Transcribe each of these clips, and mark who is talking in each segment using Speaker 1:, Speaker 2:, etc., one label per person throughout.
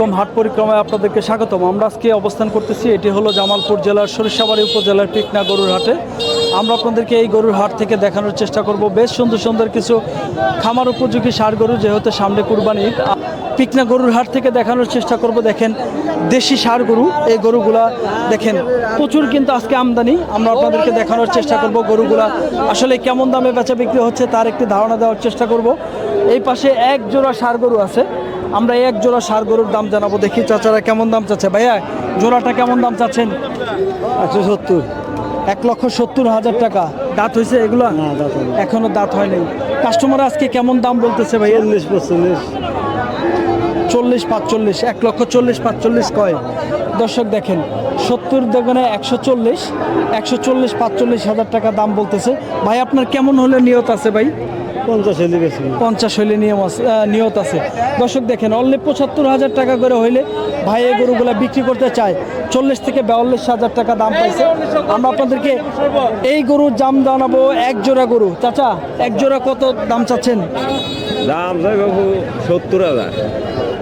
Speaker 1: কম হাট পরিক্রমায় আপনাদেরকে স্বাগতম। আমরা আজকে অবস্থান করতেছি, এটি হলো জামালপুর জেলার সরিষাবাড়ি উপজেলার পিকনা গরুর হাটে। আমরা আপনাদেরকে এই গরুর হাট থেকে দেখানোর চেষ্টা করব। বেশ সুন্দর সুন্দর কিছু খামার উপযোগী সার গরু, যেহেতু সামনে কুরবানি। পিকনা গরুর হাট থেকে দেখানোর চেষ্টা করব। দেখেন, দেশি সার গরু, এই গরুগুলা দেখেন, প্রচুর কিন্তু আজকে আমদানি। আমরা আপনাদেরকে দেখানোর চেষ্টা করব গরুগুলা আসলে কেমন দামে বেচা বিক্রি হচ্ছে, তার একটি ধারণা দেওয়ার চেষ্টা করব। এই পাশে এক জোড়া সার গরু আছে। আমরা এক জোড়া সার গরুর দাম জানাব দেখি চাচারা কেমন দাম চাচ্ছে। ভাইয়া জোড়াটা কেমন দাম চাচ্ছেন? একশো সত্তর। এক লক্ষ সত্তর হাজার টাকা। দাঁত হয়েছে এগুলো? এখনও দাঁত হয় নাই। কাস্টমার আজকে কেমন দাম বলতেছে ভাইয়া? চল্লিশ পঁচল্লিশ চল্লিশ পাঁচচল্লিশ এক লক্ষ চল্লিশ পাঁচচল্লিশ কয়? দর্শক দেখেন সত্তর দোকানে একশো চল্লিশ একশো চল্লিশ পাঁচচল্লিশ হাজার টাকা দাম বলতেছে। ভাই আপনার কেমন হলে নিয়ত আছে ভাই?
Speaker 2: পঞ্চাশ
Speaker 1: হইলে নিয়ম আছে নিয়ত আছে। দর্শক দেখেন অনলি পঁচাত্তর হাজার টাকা করে হইলে ভাই এই গরুগুলা বিক্রি করতে চায়। চল্লিশ থেকে বিয়াল্লিশ হাজার টাকা দাম পাইছে। আমরা আপনাদেরকে এই গরুর দাম জানাব এক জোড়া গরু। চাচা এক জোড়া কত দাম চাচ্ছেন?
Speaker 2: দাম চাই বাবু সত্তর হাজার।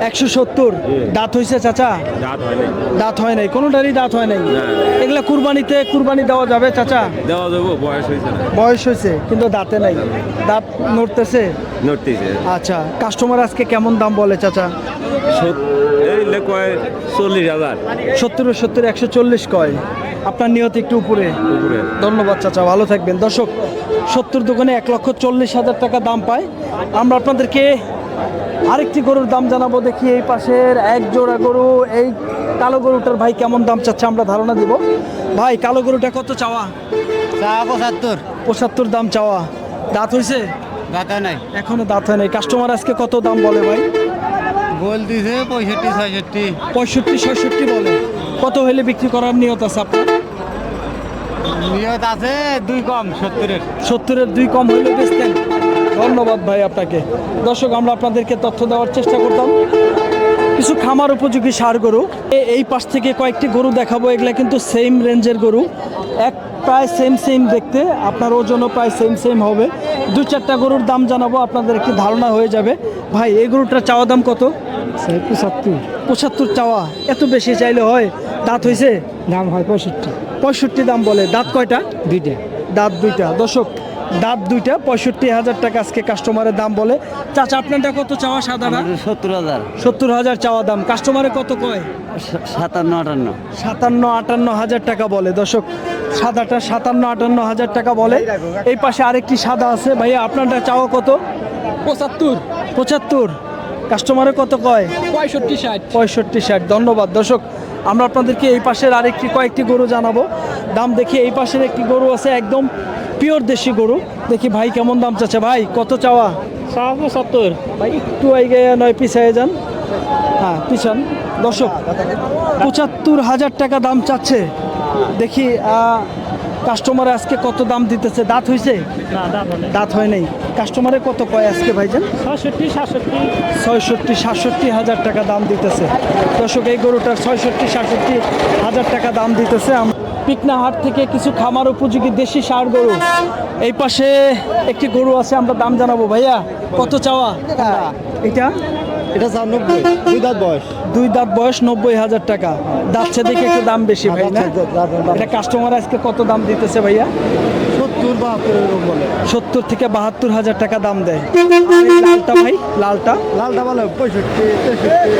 Speaker 1: একশো সত্তর। দাঁত হয়েছে চাচা?
Speaker 2: দাঁত হয় নাই।
Speaker 1: দাঁত নাই। কোনোটারই দাঁত হয় নাই? এগুলা কুরবানিতে কুরবানি দেওয়া যাবে চাচা?
Speaker 2: দেওয়া যাব বয়স হয়েছে
Speaker 1: বয়স হয়েছে কিন্তু দাঁতে নাই। দাঁত নড়তেছে?
Speaker 2: নড়তেছে।
Speaker 1: আচ্ছা কাস্টমার আজকে কেমন দাম বলে চাচা?
Speaker 2: চল্লিশ হাজার।
Speaker 1: সত্তর সত্তর একশো চল্লিশ কয়? আপনার নিয়ত একটু উপরে।
Speaker 2: উপরে।
Speaker 1: ধন্যবাদ চাচা ভালো থাকবেন। দর্শক সত্তর দোকানে এক লক্ষ চল্লিশ হাজার টাকা দাম পায়। আমরা আপনাদেরকে আরেকটি গরুর দাম জানাব দেখি এই পাশের এক জোড়া গরু এই কালো গরুটার ভাই কেমন দাম চাচ্ছে আমরা ধারণা দিব। ভাই কালো গরুটা কত চাওয়া?
Speaker 3: চা পঁচাত্তর।
Speaker 1: পঁচাত্তর দাম চাওয়া। দাঁত হয়েছে?
Speaker 3: গাতা নাই।
Speaker 1: এখনও দাঁত হয় নাই। কাস্টমার আজকে কত দাম বলে ভাই?
Speaker 3: গোল দিছে পঁয়ষট্টি ছয়ষট্টি।
Speaker 1: পঁয়ষট্টি ছয়ষট্টি বলে। কত হইলে বিক্রি করার নিয়ত আছে আপনার?
Speaker 3: নিয়ত আছে দুই কম সত্তরের।
Speaker 1: সত্তরের দুই কম হইলে বেচতেন। ধন্যবাদ ভাই আপনাকে। দর্শক আমরা আপনাদেরকে তথ্য দেওয়ার চেষ্টা করতাম। কিছু খামার উপযোগী সার গরু। এ- এই পাশ থেকে কয়েকটি গরু দেখাবো। এগুলো কিন্তু সেম রেঞ্জের গরু। এক প্রায় সেম সেম দেখতে। আপনার ওজনও প্রায় সেম সেম হবে। দু চারটা গরুর দাম জানাব। আপনাদের একটি ধারণা হয়ে যাবে। ভাই এই গরুটার চাওয়া দাম কত? পঁচাত্তর। পঁচাত্তর চাওয়া। এত বেশি চাইলে হয়? দাঁত হয়েছে?
Speaker 4: দাম হয় পঁয়ষট্টি।
Speaker 1: পঁয়ষট্টি দাম বলে। দাঁত কয়টা?
Speaker 4: দুইটা।
Speaker 1: দাঁত দুইটা। দর্শক দাঁত দুইটা পঁয়ষট্টি হাজার টাকা আজকে কাস্টমারের দাম বলে। চাচা আপনারটা কত চাওয়া সাদাটা?
Speaker 3: সত্তর হাজার।
Speaker 1: সত্তর হাজার চাওয়া দাম। কাস্টমারে কত কয়?
Speaker 3: সাতান্ন আটান্ন।
Speaker 1: সাতান্ন আটান্ন হাজার টাকা বলে। দর্শক সাদাটা সাতান্ন আটান্ন হাজার টাকা বলে। এই পাশে আরেকটি সাদা আছে। ভাইয়া আপনারটা চাওয়া কত? পঁচাত্তর। পঁচাত্তর। কাস্টমারে কত কয়?
Speaker 4: পঁয়ষট্টি ষাট।
Speaker 1: পঁয়ষট্টি ষাট। ধন্যবাদ। দর্শক আমরা আপনাদেরকে এই পাশের আরেকটি কয়েকটি গরু জানাব। দাম দেখি এই পাশের একটি গরু আছে একদম পিওর দেশি গরু। দেখি ভাই কেমন দাম চাচ্ছে? ভাই কত চাওয়া?
Speaker 4: সত্তর।
Speaker 1: ভাই একটু আগে নয় পিছায় যান। হ্যাঁ পিছান। দর্শক পঁচাত্তর হাজার টাকা দাম চাচ্ছে। দেখি কাস্টমার আজকে কত দাম দিতেছে? দাঁত হয়েছে? দাঁত হয় নাই। কাস্টমারে কত কয় আজকে ভাইজান?
Speaker 4: ছষট্টি সাতষট্টি।
Speaker 1: ছয়ষট্টি সাতষট্টি হাজার টাকা দাম দিতেছে। দর্শক এই গরুটার ছয়ষট্টি সাতষট্টি হাজার টাকা দাম দিতেছে। আম- পিকনা হাট থেকে কিছু খামার উপযোগী দেশি সার গরু। এই পাশে একটি গরু আছে আমরা দাম জানাব। ভাইয়া কত চাওয়া? হ্যাঁ এটা
Speaker 2: এটা নব্বই। দুই দাঁত বয়স।
Speaker 1: দুই দাঁত বয়স নব্বই হাজার টাকা। দাচ্ছে দেখে একটু দাম বেশি ভাই না? এটা কাস্টমার আজকে কত দাম দিতেছে ভাইয়া?
Speaker 2: সত্তর বাহাত্তর এরকম বলে?
Speaker 1: সত্তর থেকে বাহাত্তর হাজার টাকা দাম দেয়। লালটা ভাই লালটা?
Speaker 2: লালটা বলে পঁয়ষট্টি তেষট্টি।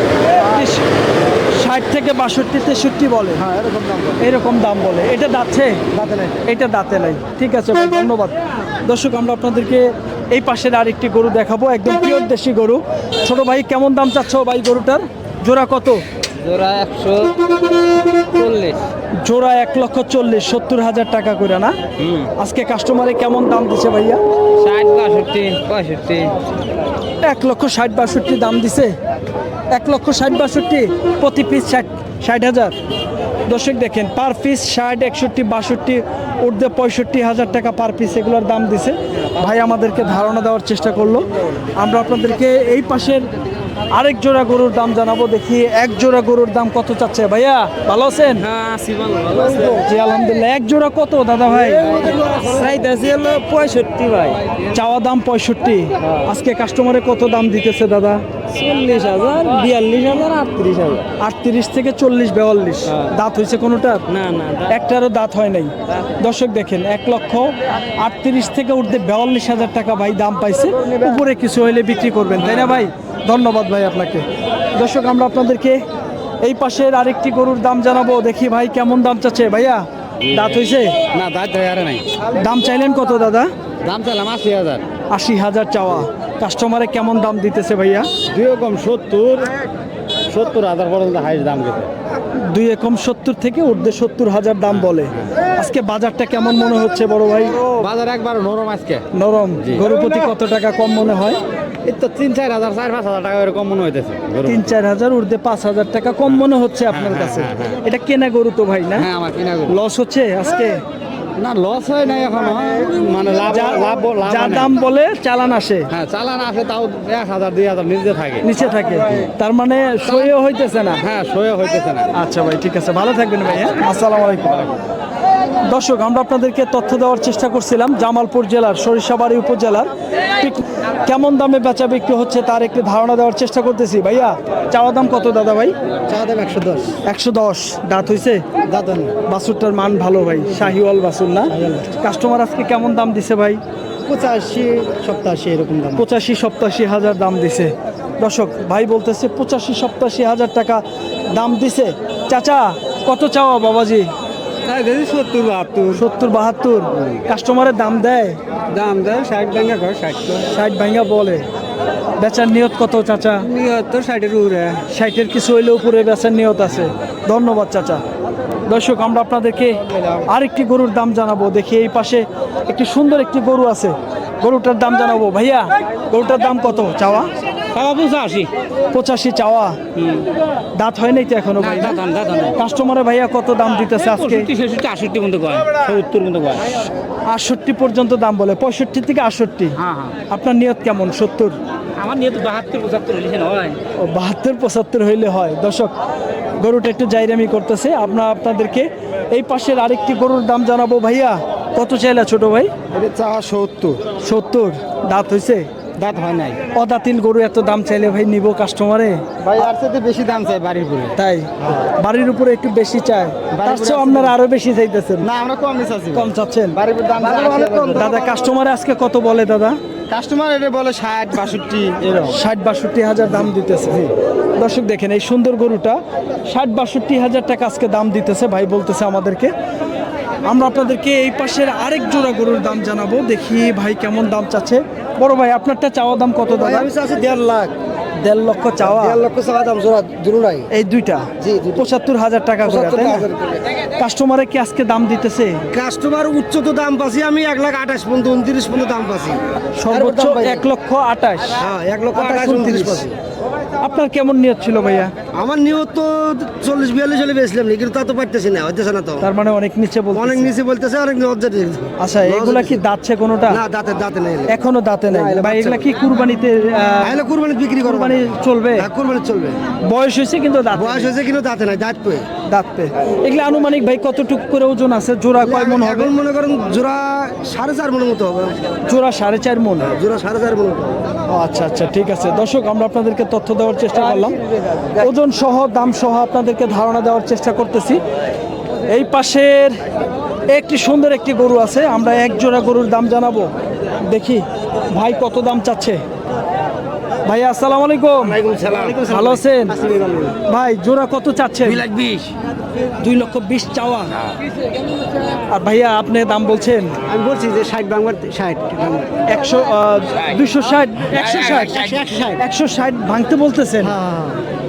Speaker 1: ষাট থেকে বাষট্টি তেষট্টি বলে।
Speaker 2: হ্যাঁ এরকম দাম বলে।
Speaker 1: এরকম দাম বলে। এটা দাচ্ছে
Speaker 2: দাঁতে নাই।
Speaker 1: এটা দাঁতে নাই। ঠিক আছে ভাই ধন্যবাদ। দর্শক আমরা আপনাদেরকে এই পাশের আরেকটি গরু দেখাবো একদম পিওর দেশি গরু। ছোট ভাই কেমন দাম চাচ্ছ ভাই গরুটার? জোড়া কত?
Speaker 4: জোড়া একশো চল্লিশ।
Speaker 1: জোড়া এক লক্ষ চল্লিশ সত্তর হাজার টাকা করে না? আজকে কাস্টমারে কেমন দাম দিছে ভাইয়া?
Speaker 4: ষাট বাষট্টি পঁয়ষট্টি।
Speaker 1: এক লক্ষ ষাট বাষট্টি দাম দিছে? এক লক্ষ ষাট বাষট্টি প্রতি পিস ষাট ষাট হাজার। দর্শক দেখেন পার পিস ষাট একষট্টি বাষট্টি ঊর্ধ্বে পঁয়ষট্টি হাজার টাকা পার পিস এগুলোর দাম দিছে। ভাই আমাদেরকে ধারণা দেওয়ার চেষ্টা করল। আমরা আপনাদেরকে এই পাশের আরেক জোড়া গরুর দাম জানাব দেখি এক জোড়া গরুর দাম কত চাচ্ছে। ভাইয়া ভালো আছেন?
Speaker 4: হ্যাঁ
Speaker 1: জি আলহামদুলিল্লাহ। এক জোড়া কত দাদা ভাই?
Speaker 4: চাইতেছি হলো পঁয়ষট্টি ভাই।
Speaker 1: চাওয়া দাম পঁয়ষট্টি। আজকে কাস্টমারে কত দাম দিতেছে দাদা?
Speaker 4: চল্লিশ হাজার বিয়াল্লিশ হাজার আটত্রিশ হাজার।
Speaker 1: আটত্রিশ থেকে চল্লিশ বেয়াল্লিশ।
Speaker 4: হ্যাঁ।
Speaker 1: দাঁত হয়েছে কোনোটা?
Speaker 4: না না
Speaker 1: একটারও দাঁত হয় নাই। দর্শক দেখেন এক লক্ষ আটত্রিশ থেকে উঠতে বিয়াল্লিশ হাজার টাকা ভাই দাম পাইছে। উপরে কিছু হইলে বিক্রি করবেন তাই না ভাই? ধন্যবাদ ভাই আপনাকে। দর্শক আমরা আপনাদেরকে এই পাশের আরেকটি গরুর দাম জানাব। দেখি ভাই কেমন দাম চাচ্ছে। ভাইয়া দাঁত হয়েছে?
Speaker 3: না দাঁত আরে নাই।
Speaker 1: দাম চাইলেন কত দাদা?
Speaker 3: দাম চাইলাম আশি হাজার।
Speaker 1: আশি হাজার চাওয়া। কাস্টমারে কেমন দাম দিতেছে ভাইয়া?
Speaker 3: দুই রকম সত্তর সত্তর হাজার পর্যন্ত হাইস দাম গেছে।
Speaker 1: দুই একম সত্তর থেকে উর্ধে সত্তর হাজার দাম বলে। আজকে বাজারটা কেমন মনে হচ্ছে বড় ভাই?
Speaker 3: বাজার একবার নরম আজকে।
Speaker 1: নরম। গরু প্রতি কত টাকা কম মনে হয়?
Speaker 3: এই তো তিন চার হাজার চার পাঁচ হাজার টাকা এরকম মনে হইতেছে
Speaker 1: তিন চার হাজার উর্ধে পাঁচ হাজার টাকা কম মনে হচ্ছে আপনার কাছে। এটা কেনা গরু তো ভাই না?
Speaker 3: হ্যাঁ আমার কিনা গরু।
Speaker 1: লস হচ্ছে আজকে?
Speaker 3: না লস হয় নাই এখনও। মানে লাভ লাভ
Speaker 1: যা দাম বলে চালান আসে।
Speaker 3: হ্যাঁ চালান আছে তাও এক হাজার দুই হাজার নিজে থাকে।
Speaker 1: নিচে থাকে। তার মানে সইও হইতেছে না।
Speaker 3: হ্যাঁ সয়ে হইতেছে না।
Speaker 1: আচ্ছা ভাই ঠিক আছে। ভালো থাকবেন ভাই হ্যাঁ? আসসালামু আলাইকুম। দর্শক আমরা আপনাদেরকে তথ্য দেওয়ার চেষ্টা করছিলাম। জামালপুর জেলার সরিষাবাড়ি উপজেলার। ঠিক কেমন দামে বেচা বিক্রি হচ্ছে তার একটি ধারণা দেওয়ার চেষ্টা করতেছি। ভাইয়া চাওয়া দাম কত দাদা ভাই?
Speaker 2: চাওয়া দাম একশো দশ।
Speaker 1: একশো দশ। দাঁত হইছে?
Speaker 2: দাদন
Speaker 1: বাসুরটার মান ভালো ভাই শাহিওয়াল বাসুর না? কাস্টমার আজকে কেমন দাম দিছে ভাই?
Speaker 2: পঁচাশি সপ্তাশি এরকম দাম।
Speaker 1: পঁচাশি সপ্তাশি হাজার দাম দিছে। দর্শক ভাই বলতেছে পঁচাশি সপ্তাশি হাজার টাকা দাম দিছে। চাচা কত চাওয়া বাবাজি?
Speaker 3: সত্তর বাহাত্তর।
Speaker 1: সত্তর বাহাত্তর। কাস্টমারের দাম দেয়?
Speaker 3: দাম দেয় ষাট করে ষাট।
Speaker 1: ষাট ভাঙ্গা বলে। বেচার নিয়ত কত চাচা?
Speaker 3: ষাটের উপরে।
Speaker 1: ষাটের কিছু হইলে উপরে বেচার নিয়ত আছে। ধন্যবাদ চাচা। দর্শক আমরা আপনাদেরকে আরেকটি গরুর দাম জানাব। দেখি এই পাশে একটি সুন্দর একটি গরু আছে। গরুটার দাম জানাব। ভাইয়া গরুটার দাম কত? চাওয়া?
Speaker 3: টাকা পঁচাশি।
Speaker 1: পঁচাশি চাওয়া? দাঁত হয় নাই তো এখনও ভাই
Speaker 3: হয় হয়।
Speaker 1: কাস্টমারে ভাইয়া কত দাম দিতেছে আজকে?
Speaker 3: ছেষট্টি আষট্টি পর্যন্ত কয়? সত্তর পর্যন্ত কয়।
Speaker 1: আটষট্টি পর্যন্ত দাম বলে। পঁয়ষট্টি থেকে আটষট্টি।
Speaker 3: হ্যাঁ হ্যাঁ।
Speaker 1: আপনার নিয়ত কেমন? সত্তর?
Speaker 3: আমার নিয়ে তো বাহাত্তর পঁচাত্তর নয়
Speaker 1: ও বাহাত্তর পঁচাত্তর হইলে হয়। দর্শক গরুটা একটু জাইরামি করতেছে। আপনার আপনাদেরকে এই পাশের আরেকটি গরুর দাম জানাব ভাইয়া। কত চাইলা ছোট ভাই?
Speaker 2: এটা চা সত্তর।
Speaker 1: সত্তর। দাঁত হইছে?
Speaker 3: দাঁত হয় নাই।
Speaker 1: অদাতিল গরু এত দাম চাইলে ভাই নিব কাস্টমারে
Speaker 3: ভাই আর সাথে বেশি দাম চাই বাড়ির উপরে।
Speaker 1: তাই? বাড়ির উপরে একটু বেশি চায়। তার
Speaker 3: আছে।
Speaker 1: আপনারা আরও বেশি চাইতেছেন।
Speaker 3: না আমরা কম নিচ্ছি
Speaker 1: কম চাচ্ছেন?
Speaker 3: বাড়ির উপরে দাম অনেক কম
Speaker 1: দাদা কাস্টমার আজকে কত বলে দাদা?
Speaker 3: কাস্টমার এটা বলে ষাট বাষট্টি
Speaker 1: ষাট বাষট্টি হাজার দাম দিতেছে। দর্শক দেখেন এই সুন্দর গরুটা ষাট বাষট্টি হাজার টাকা আজকে দাম দিতেছে ভাই বলতেছে আমাদেরকে। আমরা আপনাদেরকে এই পাশের আরেক জোড়া গরুর দাম জানাব দেখি ভাই কেমন দাম চাচ্ছে। বড় ভাই আপনারটা চাওয়া দাম কত দাদা?
Speaker 2: আমি চাচ্ছি দেড় লাখ।
Speaker 1: দেড় লক্ষ চাওয়া?
Speaker 2: দেড় লক্ষ চা দাম জোড়া দুটো নাই।
Speaker 1: এই দুইটা?
Speaker 2: জি।
Speaker 1: পঁচাত্তর হাজার টাকা করে তাই না?
Speaker 2: 75,000 করে।
Speaker 1: কাস্টমারে কি আজকে দাম দিতেছে?
Speaker 2: কাস্টমার উচ্চ তো দাম পাচ্ছি আমি এক লাখ আঠাশ পর্যন্ত উনত্রিশ পর্যন্ত দাম পাচ্ছি।
Speaker 1: সর্বোচ্চ এক লক্ষ আঠাশ।
Speaker 2: হ্যাঁ এক লক্ষ
Speaker 1: আঠাশ,
Speaker 2: উনত্রিশ। পাচ্ছি।
Speaker 1: আপনার কেমন নিয়ত ছিল ভাইয়া?
Speaker 2: আমার নিয়ত তো চল্লিশ বিয়াল্লিশ হলে বেচলাম কিন্তু তা তো পারতেছি না হইতেছে না তো।
Speaker 1: তার মানে অনেক নিচে বলতে
Speaker 2: অনেক নিচে বলতেছে অনেক লজ্জা
Speaker 1: আচ্ছা এগুলা কি দাঁতছে কোনোটা?
Speaker 2: না দাঁতে দাঁতে নেই
Speaker 1: এখনও দাঁতে নাই।
Speaker 2: না, এগুলা
Speaker 1: কি কুরবানিতে
Speaker 2: তাহলে কুরবানি বিক্রি করব
Speaker 1: কুরবানি চলবে?
Speaker 2: হ্যাঁ কুরবানি চলবে।
Speaker 1: বয়স হয়েছে কিন্তু দাঁত
Speaker 2: বয়স হয়েছে কিন্তু দাঁতে নাই দাঁত পেয়ে
Speaker 1: দাঁতে এগুলা আনুমানিক ভাই কতটুক করে ওজন আছে? জোড়া কয় মন হবে?
Speaker 2: মনে করেন জোড়া সাড়ে চার মনের মতো হবে।
Speaker 1: জোড়া সাড়ে চার মন।
Speaker 2: জোড়া সাড়ে চার
Speaker 1: ও আচ্ছা আচ্ছা ঠিক আছে। দর্শক আমরা আপনাদেরকে তথ্য দেওয়ার চেষ্টা করলাম। ওজন সহ, দাম সহ আপনাদেরকে ধারণা দেওয়ার চেষ্টা করতেছি। এই পাশের একটি সুন্দর একটি গরু আছে, আমরা এক জোড়া গরুর দাম জানাব। দেখি, ভাই কত দাম চাচ্ছে? ভাই আসসালামু আলাইকুম। ভালো আছেন? ভাই জোড়া কত চাচ্ছেন? দুই লক্ষ বিশ চাওয়া। আর ভাইয়া আপনি দাম বলছেন?
Speaker 2: আমি বলছি যে ষাট বাংলার ষাট।
Speaker 1: একশো দুশো ষাট। একশো ষাট। একশো ষাট। ভাঙতে বলতেছেন?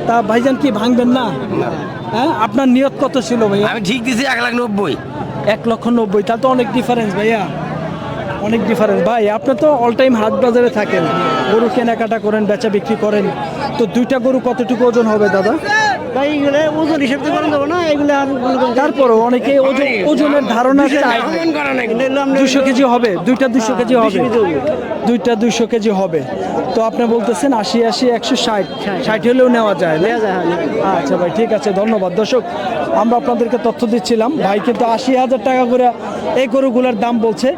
Speaker 1: তা ভাইজান কি ভাঙবেন না? হ্যাঁ আপনার নিয়ত কত ছিল ভাইয়া?
Speaker 5: আমি ঠিক দিছি এক লাখ নব্বই।
Speaker 1: এক লক্ষ নব্বই তাহলে তো অনেক ডিফারেন্স ভাইয়া। অনেক ডিফারেন্স ভাই আপনি তো অল টাইম হাট বাজারে থাকেন গরু কেনাকাটা করেন বেচা বিক্রি করেন তো দুইটা গরু কতটুকু ওজন হবে দাদা?
Speaker 2: ভাই এগুলো ওজন হিসাব তো করেন যাব না এগুলো আর
Speaker 1: অনেকে ওজন ওজনের ধারণা চায় দুশো কেজি হবে দুইটা দুশো কেজি হবে। দুইটা দুইশো কেজি হবে। তো আপনি বলতেছেন আশি আশি একশো ষাট। ষাট হলেও নেওয়া যায়। আচ্ছা ভাই ঠিক আছে ধন্যবাদ। দর্শক আমরা আপনাদেরকে তথ্য দিচ্ছিলাম। ভাই কিন্তু আশি হাজার টাকা করে এই গরুগুলোর দাম বলছে।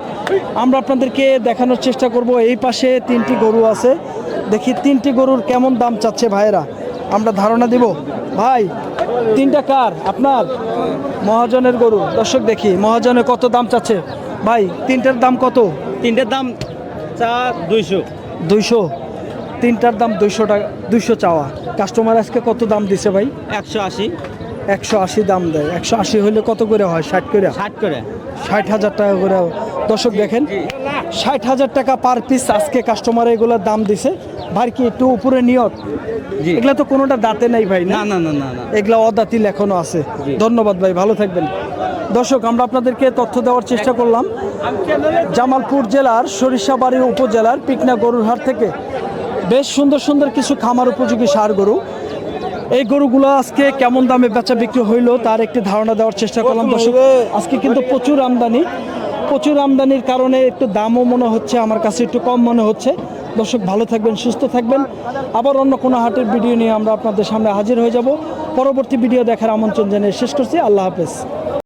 Speaker 1: আমরা আপনাদেরকে দেখানোর চেষ্টা করব এই পাশে তিনটি গরু আছে। দেখি তিনটি গরুর কেমন দাম চাচ্ছে ভাইয়েরা। আমরা ধারণা দিব। ভাই তিনটা কার? আপনার? মহাজনের গরু। দর্শক দেখি মহাজনের কত দাম চাচ্ছে? ভাই তিনটার দাম কত?
Speaker 4: তিনটের দাম চা দুইশো।
Speaker 1: দুইশো। তিনটার দাম দুইশো টাকা দুইশো চাওয়া। কাস্টমার আজকে কত দাম দিছে ভাই?
Speaker 4: একশো আশি।
Speaker 1: একশো আশি দাম দেয়। একশো আশি হলে কত করে হয়? ষাট করে?
Speaker 4: ষাট করে।
Speaker 1: ষাট হাজার টাকা করে দর্শক দেখেন ষাট হাজার টাকা পার পিস আজকে কাস্টমার এগুলোর দাম দিছে। ভাই কি একটু উপরে নিয়ত। এগুলা তো কোনোটা দাঁতে নাই ভাই না?
Speaker 4: না না না
Speaker 1: এগুলা অদাতিল এখনও আছে। ধন্যবাদ ভাই ভালো থাকবেন। দর্শক আমরা আপনাদেরকে তথ্য দেওয়ার চেষ্টা করলাম। জামালপুর জেলার সরিষাবাড়ি উপজেলার পিকনা গরুর হাট থেকে বেশ সুন্দর সুন্দর কিছু খামার উপযোগী সার গরু। এই গরুগুলো আজকে কেমন দামে বেচা বিক্রি হইল তার একটি ধারণা দেওয়ার চেষ্টা করলাম। দর্শক আজকে কিন্তু প্রচুর আমদানি। প্রচুর আমদানির কারণে একটু দামও মনে হচ্ছে, আমার কাছে একটু কম মনে হচ্ছে। দর্শক, ভালো থাকবেন, সুস্থ থাকবেন। আবার অন্য কোনো হাটের ভিডিও নিয়ে আমরা আপনাদের সামনে হাজির হয়ে যাব। পরবর্তী ভিডিও দেখার আমন্ত্রণ জানিয়ে শেষ করছি। আল্লাহ হাফেজ।